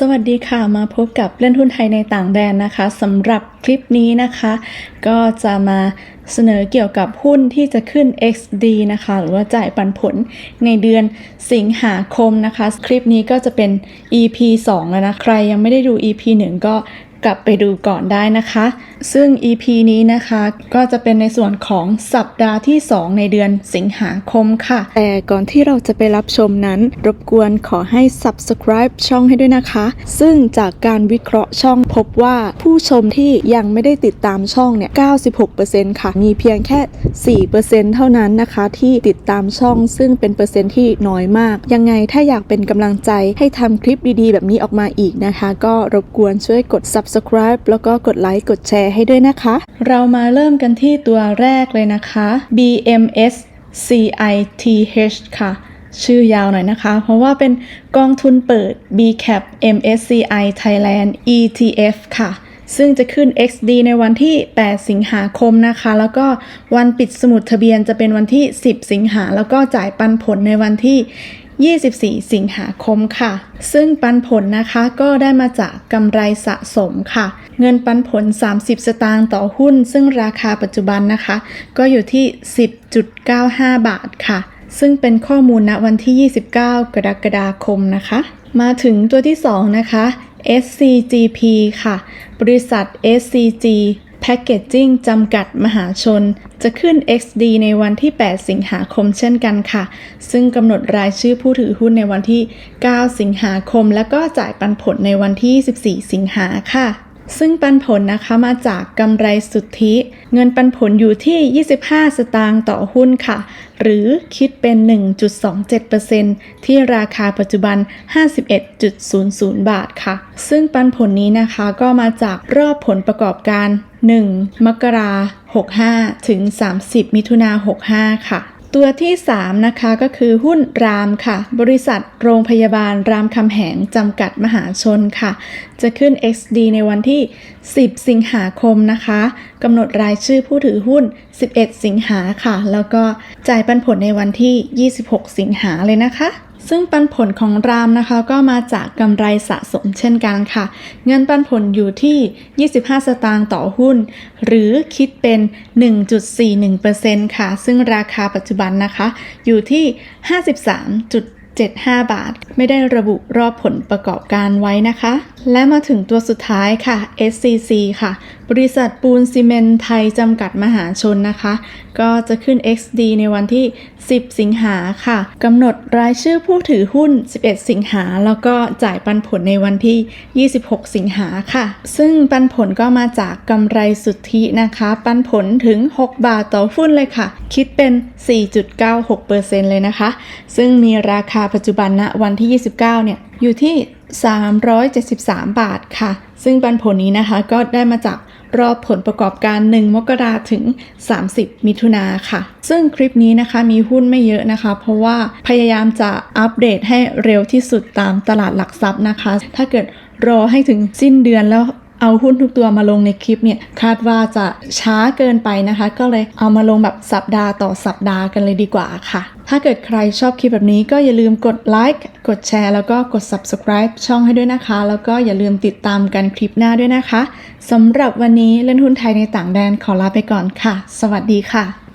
สวัสดีค่ะมาพบกับเล่นทุนไทยในต่างแดนนะคะสำหรับคลิปนี้นะคะ ก็จะมาเสนอเกี่ยวกับหุ้นที่จะขึ้น XD นะคะ หรือว่าจ่ายปันผลในเดือนสิงหาคมนะคะ คลิปนี้ก็จะเป็น EP 2 แล้วนะ ใครยังไม่ได้ดู EP 1 ก็ กลับไปดูก่อนได้นะคะ ซึ่ง EP นี้นะคะก็จะเป็นในส่วนของสัปดาห์ที่ 2 ในเดือนสิงหาคมค่ะ แต่ก่อนที่เราจะไปรับชมนั้น รบกวนขอให้ subscribe ช่องให้ด้วยนะคะ ซึ่งจากการวิเคราะห์ช่องพบว่าผู้ชมที่ยังไม่ได้ติดตามช่องเนี่ย 96%ค่ะ มีเพียงแค่ 4%เท่านั้นนะคะ ที่ติดตามช่องซึ่งเป็นเปอร์เซ็นต์ที่น้อยมาก ยังไงถ้าอยากเป็นกำลังใจให้ทำคลิปดีๆ แบบนี้ออกมาอีกนะคะ ก็รบกวนช่วยกด subscribe แล้วก็กดไลค์กดแชร์ให้ด้วยนะคะ เรามาเริ่มกันที่ตัวแรกเลยนะคะ BMS CITH ค่ะ ชื่อยาวหน่อยนะคะ เพราะว่าเป็นกองทุนเปิด BCAP MSCI Thailand ETF ค่ะซึ่งจะขึ้น XD ในวันที่ 8 สิงหาคมนะคะ แล้วก็วันปิดสมุดทะเบียนจะเป็นวันที่ 10 สิงหา แล้วก็จ่ายปันผลในวันที่ 24 สิงหาคมค่ะ ซึ่งปันผลนะคะก็ได้มาจากกำไรสะสมค่ะ เงินปันผล 30 สตางค์ต่อหุ้น ซึ่งราคาปัจจุบันนะคะ ก็อยู่ที่ 10.95 บาทค่ะ ซึ่งเป็นข้อมูลณวันที่ 29 กรกฎาคมนะคะ มาถึงตัวที่ 2 นะคะ SCGP ค่ะ บริษัท SCG พ็กเกจจิ้งจำกัดมหาชน จะขึ้น XD ในวันที่ 8 สิงหาคมเช่นกันค่ะ ซึ่งกำหนดรายชื่อผู้ถือหุ้นในวันที่ 9 สิงหาคม และก็จ่ายปันผลในวันที่ 14 สิงหาค่ะ ซึ่งปันผลนะคะมาจากกำไรสุทธิ เงินปันผลอยู่ที่ 25 สตางค์ต่อหุ้นค่ะ หรือคิดเป็น 1.27%ที่ราคาปัจจุบัน 51.00 บาทค่ะ ซึ่งปันผลนี้นะคะก็มาจากรอบผลประกอบการ 1 มกรา65 ถึง 30 มิถุนา65 ค่ะ ตัวที่ 3 นะคะก็คือหุ้นรามค่ะ บริษัทโรงพยาบาลรามคำแหงจำกัดมหาชนค่ะ จะขึ้น XD ในวันที่ 10 สิงหาคมนะคะกำหนดรายชื่อผู้ถือหุ้น 11 สิงหาค่ะ แล้วก็จ่ายปันผลในวันที่ 26 สิงหาเลยนะคะ ซึ่งปันผลของรามนะคะก็มาจากกำไรสะสมเช่นกันค่ะ เงินปันผลอยู่ที่ 25 สตางค์ต่อหุ้น หรือคิดเป็น 1.41%ค่ะ ซึ่งราคาปัจจุบันนะคะ อยู่ที่ 53.75 บาท ไม่ได้ระบุรอบผลประกอบการไว้นะคะ และมาถึงตัวสุดท้ายค่ะ SCC ค่ะ บริษัทปูนซีเมนไทยจำกัดมหาชนนะคะ ก็จะขึ้น XD ในวันที่ 10 สิงหาค่ะกำหนดรายชื่อผู้ถือหุ้น 11 สิงหา แล้วก็จ่ายปันผลในวันที่ 26 สิงหาค่ะ ซึ่งปันผลก็มาจากกำไรสุทธินะคะ ปันผลถึง 6 บาทต่อหุ้นเลยค่ะ คิดเป็น 4.96%เลยนะคะ ซึ่งมีราคาปัจจุบันณวันที่ 29 เนี่ยอยู่ที่ 373 บาทค่ะ ซึ่งปันผลนี้นะคะก็ได้มาจาก รอบผลประกอบการ 1 มกราถึง 30 มิถุนาค่ะ ซึ่งคลิปนี้นะคะมีหุ้นไม่เยอะนะคะ เพราะว่าพยายามจะอัปเดตให้เร็วที่สุดตามตลาดหลักทรัพย์นะคะ ถ้าเกิดรอให้ถึงสิ้นเดือนแล้ว เอาหุ้นทุกตัวมาลงในคลิปเนี่ยคาดว่าจะช้าเกินไปนะคะ ก็เลยเอามาลงแบบสัปดาห์ต่อสัปดาห์กันเลยดีกว่าค่ะ ถ้าเกิดใครชอบคลิปแบบนี้ก็อย่าลืมกดไลค์กดแชร์แล้วก็กด subscribe ช่องให้ด้วยนะคะ แล้วก็อย่าลืมติดตามกันคลิปหน้าด้วยนะคะสำหรับวันนี้เล่นหุ้นไทยในต่างแดนขอลาไปก่อนค่ะ สวัสดีค่ะ